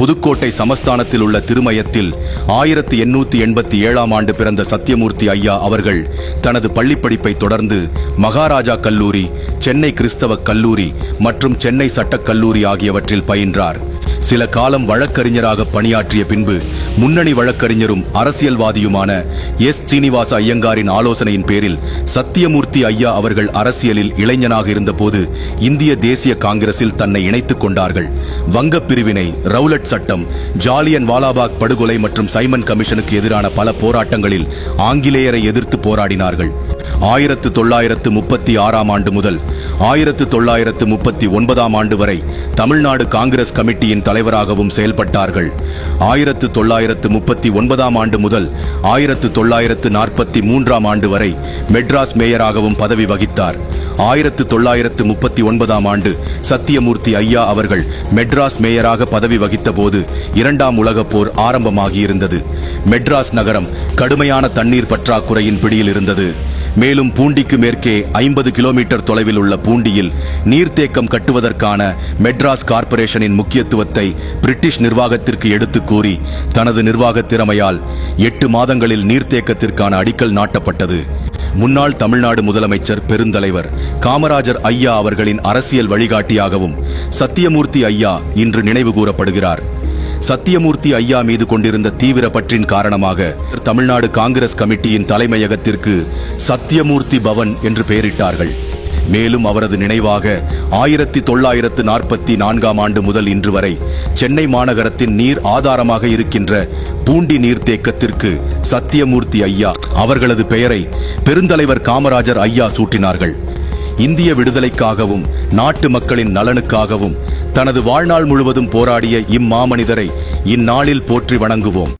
புதுக்கோட்டை சமஸ்தானத்தில் உள்ள திருமயத்தில் ஆயிரத்தி எண்ணூத்தி எண்பத்தி ஏழாம் ஆண்டு பிறந்த சத்தியமூர்த்தி ஐயா அவர்கள் தனது பள்ளிப்படிப்பை தொடர்ந்து மகாராஜா கல்லூரி சென்னை கிறிஸ்தவ கல்லூரி மற்றும் சென்னை சட்டக் கல்லூரி ஆகியவற்றில் பயின்றார். சில காலம் வழக்கறிஞராக பணியாற்றிய பின்பு முன்னணி வழக்கறிஞரும் அரசியல்வாதியுமான எஸ். சீனிவாச ஐயங்காரின் ஆலோசனையின் பேரில் சத்தியமூர்த்தி ஐயா அவர்கள் அரசியலில் இளைஞனாக இருந்தபோது இந்திய தேசிய காங்கிரஸில் தன்னை இணைத்துக் கொண்டார்கள். வங்கப் பிரிவினை ரவுலட் சட்டம் ஜாலியன் வாலாபாக் படுகொலை மற்றும் சைமன் கமிஷனுக்கு எதிரான பல போராட்டங்களில் ஆங்கிலேயரை எதிர்த்து போராடினார்கள். ஆயிரத்து தொள்ளாயிரத்து முப்பத்தி ஆறாம் ஆண்டு முதல் ஆயிரத்து தொள்ளாயிரத்து முப்பத்தி ஒன்பதாம் ஆண்டு வரை தமிழ்நாடு காங்கிரஸ் கமிட்டியின் தலைவராகவும் செயல்பட்டார்கள். ஆயிரத்து தொள்ளாயிரத்து முப்பத்தி ஒன்பதாம் ஆண்டு முதல் ஆயிரத்து தொள்ளாயிரத்து நாற்பத்தி மூன்றாம் ஆண்டு வரை மெட்ராஸ் மேயராகவும் பதவி வகித்தார். ஆயிரத்து தொள்ளாயிரத்து முப்பத்தி ஒன்பதாம் ஆண்டு சத்தியமூர்த்தி ஐயா அவர்கள் மெட்ராஸ் மேயராக பதவி வகித்த போது இரண்டாம் உலகப் போர் ஆரம்பமாகியிருந்தது. மெட்ராஸ் நகரம் கடுமையான தண்ணீர் பற்றாக்குறையின் பிடியில் இருந்தது. மேலும் பூண்டிக்கு மேற்கே ஐம்பது கிலோமீட்டர் தொலைவில் உள்ள பூண்டியில் நீர்த்தேக்கம் கட்டுவதற்கான மெட்ராஸ் கார்ப்பரேஷனின் முக்கியத்துவத்தை பிரிட்டிஷ் நிர்வாகத்திற்கு எடுத்துக் கூறி தனது நிர்வாக திறமையால் எட்டு மாதங்களில் நீர்த்தேக்கத்திற்கான அடிக்கல் நாட்டப்பட்டது. முன்னாள் தமிழ்நாடு முதலமைச்சர் பெருந்தலைவர் காமராஜர் ஐயா அவர்களின் அரசியல் வழிகாட்டியாகவும் சத்தியமூர்த்தி ஐயா இன்று நினைவு கூறப்படுகிறார். சத்தியமூர்த்தி ஐயா மீது கொண்டிருந்த தீவிர பற்றின் காரணமாக தமிழ்நாடு காங்கிரஸ் கமிட்டியின் தலைமையகத்திற்கு சத்தியமூர்த்தி பவன் என்று பெயரிட்டார்கள். மேலும் அவரது நினைவாக ஆயிரத்தி தொள்ளாயிரத்து நாற்பத்தி நான்காம் ஆண்டு முதல் இன்று வரை சென்னை மாநகரத்தின் நீர் ஆதாரமாக இருக்கின்ற பூண்டி நீர்த்தேக்கத்திற்கு சத்தியமூர்த்தி ஐயா அவர்களது பெயரை பெருந்தலைவர் காமராஜர் ஐயா சூட்டினார்கள். இந்திய விடுதலைக்காகவும் நாட்டு மக்களின் நலனுக்காகவும் தனது வாழ்நாள் முழுவதும் போராடிய இம்மாமனிதரை இந்நாளில் போற்றி வணங்குவோம்.